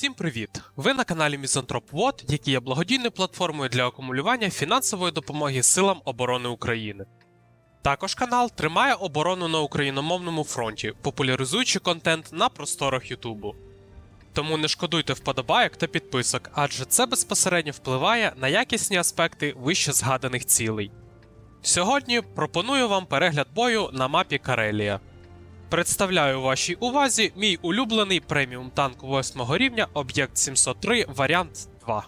Всім привіт! Ви на каналі Мізантроп Вот, який є благодійною платформою для акумулювання фінансової допомоги силам оборони України. Також канал тримає оборону на україномовному фронті, популяризуючи контент на просторах Ютубу. Тому не шкодуйте вподобайок та підписок, адже це безпосередньо впливає на якісні аспекти вище згаданих цілей. Сьогодні пропоную вам перегляд бою на мапі Карелія. Представляю вашій увазі мій улюблений преміум танк 8 рівня Об'єкт 703 варіант 2.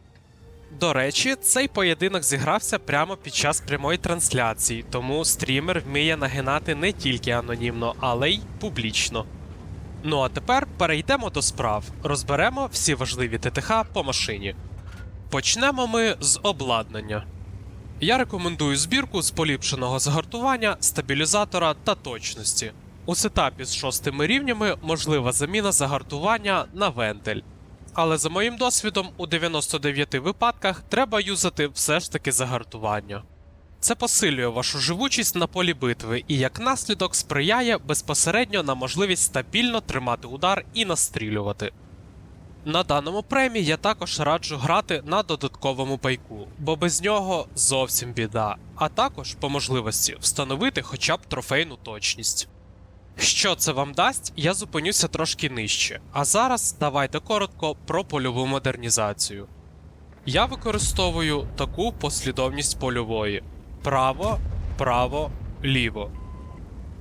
До речі, цей поєдинок зігрався прямо під час прямої трансляції, тому стрімер вміє нагинати не тільки анонімно, але й публічно. Ну а тепер перейдемо до справ. Розберемо всі важливі ТТХ по машині. Почнемо ми з обладнання. Я рекомендую збірку з поліпшеного загартування, стабілізатора та точності. У сетапі з шостими рівнями можлива заміна загартування на вентиль. Але за моїм досвідом, у 99 випадках треба юзати все ж таки загартування. Це посилює вашу живучість на полі битви і як наслідок сприяє безпосередньо на можливість стабільно тримати удар і настрілювати. На даному премі я також раджу грати на додатковому пайку, бо без нього зовсім біда, а також по можливості встановити хоча б трофейну точність. Що це вам дасть, я зупинюся трошки нижче. А зараз давайте коротко про польову модернізацію. Я використовую таку послідовність польової: право, право, ліво.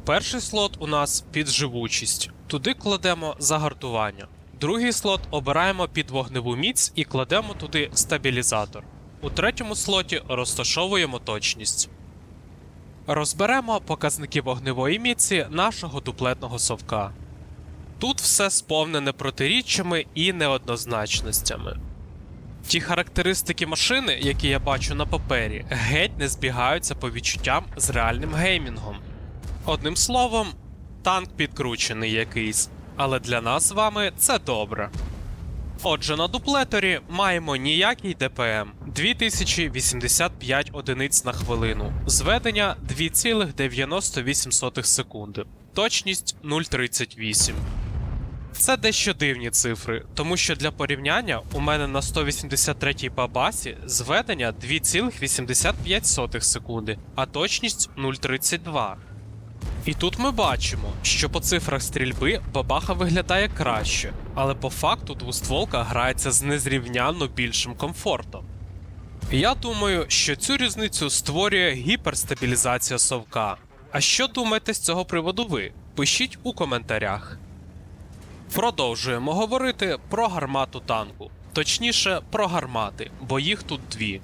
Перший слот у нас під живучість. Туди кладемо загартування. Другий слот обираємо під вогневу міць і кладемо туди стабілізатор. У третьому слоті розташовуємо точність. Розберемо показники вогневої міці нашого дуплетного совка. Тут все сповнене протиріччями і неоднозначностями. Ті характеристики машини, які я бачу на папері, геть не збігаються по відчуттям з реальним геймінгом. Одним словом, танк підкручений якийсь, але для нас з вами це добре. Отже, на дуплеторі маємо ніякий ДПМ 2085 одиниць на хвилину, зведення 2,98 секунди, точність 0,38. Це дещо дивні цифри, тому що для порівняння у мене на 183-й бабасі зведення 2,85 секунди, а точність 0,32. І тут ми бачимо, що по цифрах стрільби бабаха виглядає краще, але по факту двостволка грається з незрівнянно більшим комфортом. Я думаю, що цю різницю створює гіперстабілізація совка. А що думаєте з цього приводу ви? Пишіть у коментарях. Продовжуємо говорити про гармату танку, точніше, про гармати, бо їх тут дві.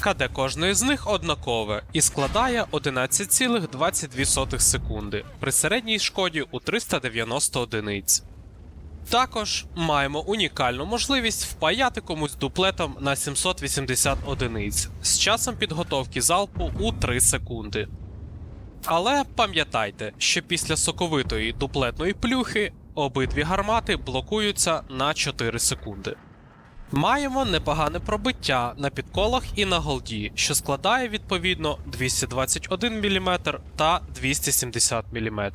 КД кожної з них однакове і складає 11,22 секунди при середній шкоді у 390 одиниць. Також маємо унікальну можливість впаяти комусь дуплетом на 780 одиниць з часом підготовки залпу у 3 секунди. Але пам'ятайте, що після соковитої дуплетної плюхи обидві гармати блокуються на 4 секунди. Маємо непогане пробиття на підколах і на голді, що складає відповідно 221 мм та 270 мм.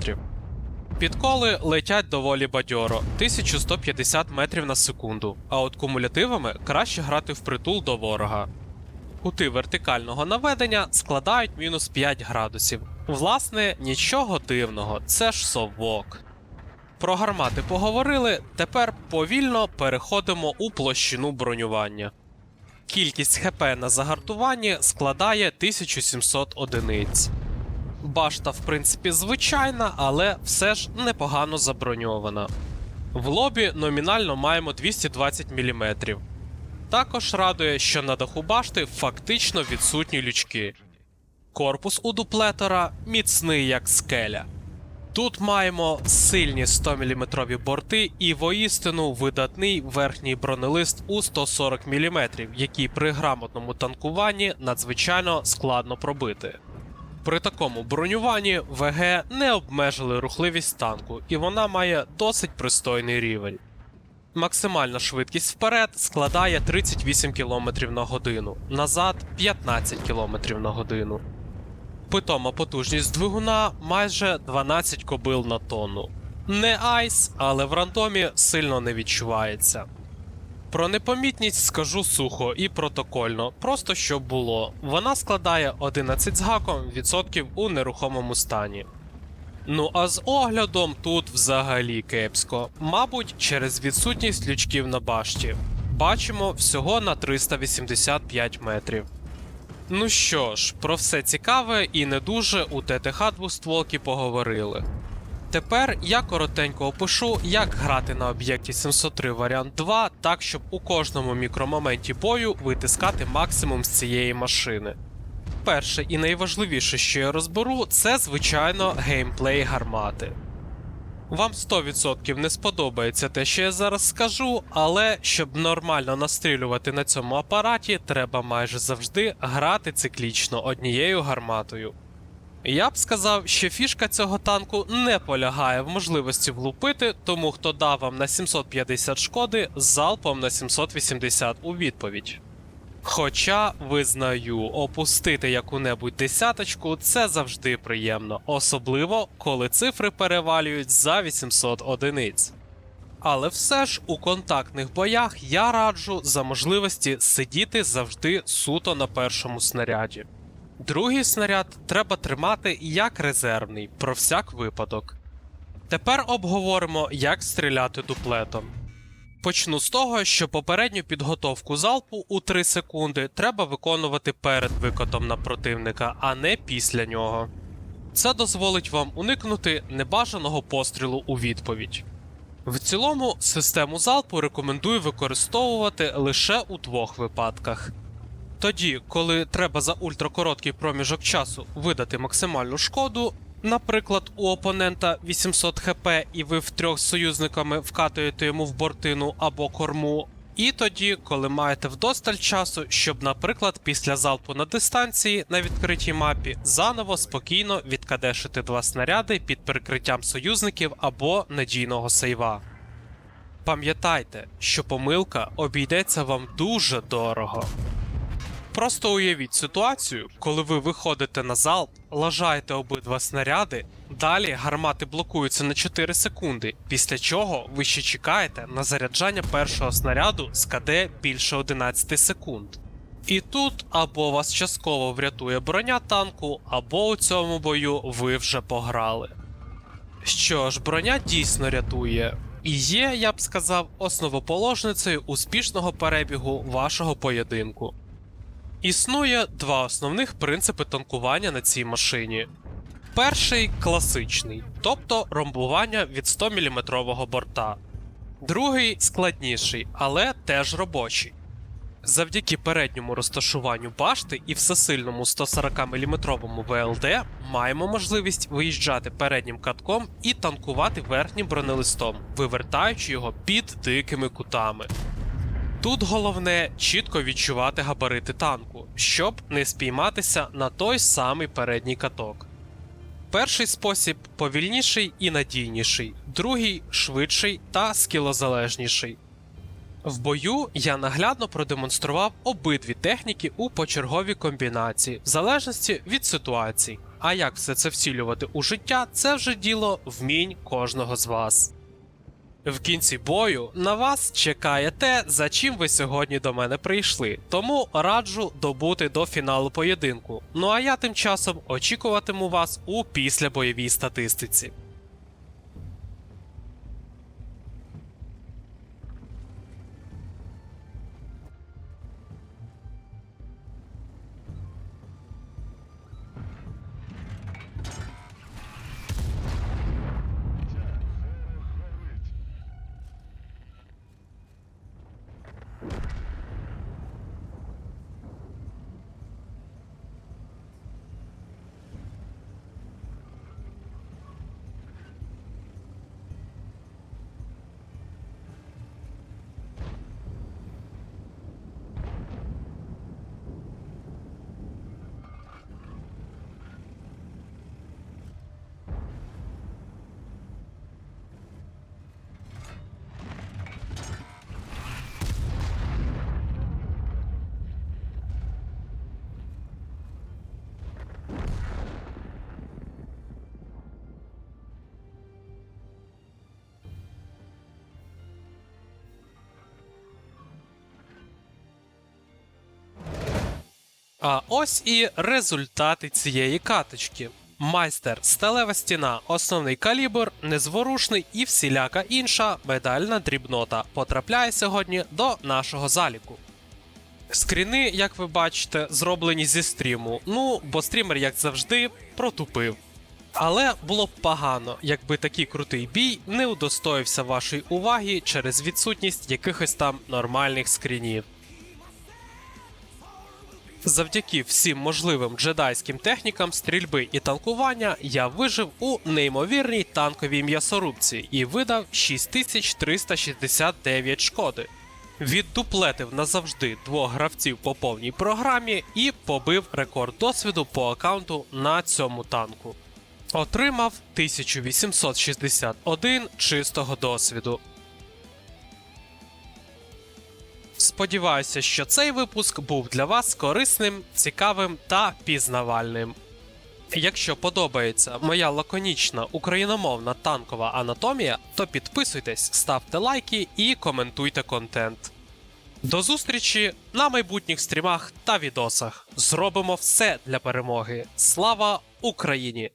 Підколи летять доволі бадьоро 1150 метрів на секунду, а от кумулятивами краще грати впритул до ворога. Кути вертикального наведення складають мінус 5 градусів. Власне, нічого дивного, це ж совок. Про гармати поговорили, тепер повільно переходимо у площину бронювання. Кількість ХП на загартуванні складає 1700 одиниць. Башта, в принципі, звичайна, але все ж непогано заброньована. В лобі номінально маємо 220 мм. Також радує, що на даху башти фактично відсутні лючки. Корпус у дуплетора міцний як скеля. Тут маємо сильні 100-мм борти і воістину видатний верхній бронелист у 140 мм, який при грамотному танкуванні надзвичайно складно пробити. При такому бронюванні ВГ не обмежили рухливість танку, і вона має досить пристойний рівень. Максимальна швидкість вперед складає 38 км на годину, назад 15 км на годину. Питома потужність двигуна майже 12 кобил на тонну. Не айс, але в рандомі сильно не відчувається. Про непомітність скажу сухо і протокольно, просто щоб було. Вона складає 11 з гаком відсотків у нерухомому стані. Ну а з оглядом тут взагалі кепсько. Мабуть, через відсутність лючків на башті. Бачимо всього на 385 метрів. Ну що ж, про все цікаве і не дуже у ТТХ двостволки поговорили. Тепер я коротенько опишу, як грати на об'єкті 703 варіант 2, так щоб у кожному мікромоменті бою витискати максимум з цієї машини. Перше і найважливіше, що я розберу, це звичайно геймплей гармати. Вам 100% не сподобається те, що я зараз скажу, але щоб нормально настрілювати на цьому апараті, треба майже завжди грати циклічно однією гарматою. Я б сказав, що фішка цього танку не полягає в можливості влупити, тому хто дав вам на 750 шкоди залпом на 780 у відповідь. Хоча, визнаю, опустити яку-небудь десяточку це завжди приємно, особливо коли цифри перевалюють за 800 одиниць. Але все ж у контактних боях я раджу за можливості сидіти завжди суто на першому снаряді. Другий снаряд треба тримати як резервний, про всяк випадок. Тепер обговоримо, як стріляти дуплетом. Почну з того, що попередню підготовку залпу у 3 секунди треба виконувати перед викотом на противника, а не після нього. Це дозволить вам уникнути небажаного пострілу у відповідь. В цілому, систему залпу рекомендую використовувати лише у двох випадках. Тоді, коли треба за ультракороткий проміжок часу видати максимальну шкоду, наприклад, у опонента 800 хп, і ви втрьох з союзниками вкатуєте йому в бортину або корму. І тоді, коли маєте вдосталь часу, щоб, наприклад, після залпу на дистанції на відкритій мапі заново спокійно відкадешити два снаряди під прикриттям союзників або надійного сейва. Пам'ятайте, що помилка обійдеться вам дуже дорого. Просто уявіть ситуацію, коли ви виходите на залп, лажаєте обидва снаряди, далі гармати блокуються на 4 секунди, після чого ви ще чекаєте на заряджання першого снаряду з КД більше 11 секунд. І тут або вас частково врятує броня танку, або у цьому бою ви вже пограли. Що ж, броня дійсно рятує, і є, я б сказав, основоположницею успішного перебігу вашого поєдинку. Існує два основних принципи танкування на цій машині. Перший класичний, тобто ромбування від 100 мм борта. Другий складніший, але теж робочий. Завдяки передньому розташуванню башти і всесильному 140 мм ВЛД маємо можливість виїжджати переднім катком і танкувати верхнім бронелистом, вивертаючи його під дикими кутами. Тут головне чітко відчувати габарити танку, щоб не спійматися на той самий передній каток. Перший спосіб повільніший і надійніший, другий швидший та скілозалежніший. В бою я наглядно продемонстрував обидві техніки у почерговій комбінації, в залежності від ситуацій. А як все це вцілювати у життя, це вже діло вмінь кожного з вас. В кінці бою на вас чекає те, за чим ви сьогодні до мене прийшли, тому раджу добути до фіналу поєдинку. Ну а я тим часом очікуватиму вас у післябойовій статистиці. А ось і результати цієї каточки. Майстер, сталева стіна, основний калібр, незворушний і всіляка інша медальна дрібнота потрапляє сьогодні до нашого заліку. Скріни, як ви бачите, зроблені зі стріму. Ну, бо стрімер, як завжди, протупив. Але було б погано, якби такий крутий бій не удостоївся вашої уваги через відсутність якихось там нормальних скрінів. Завдяки всім можливим джедайським технікам стрільби і танкування я вижив у неймовірній танковій м'ясорубці і видав 6369 шкоди. Віддуплетив назавжди двох гравців по повній програмі і побив рекорд досвіду по аккаунту на цьому танку. Отримав 1861 чистого досвіду. Сподіваюся, що цей випуск був для вас корисним, цікавим та пізнавальним. Якщо подобається моя лаконічна україномовна танкова анатомія, то підписуйтесь, ставте лайки і коментуйте контент. До зустрічі на майбутніх стрімах та відосах. Зробимо все для перемоги. Слава Україні!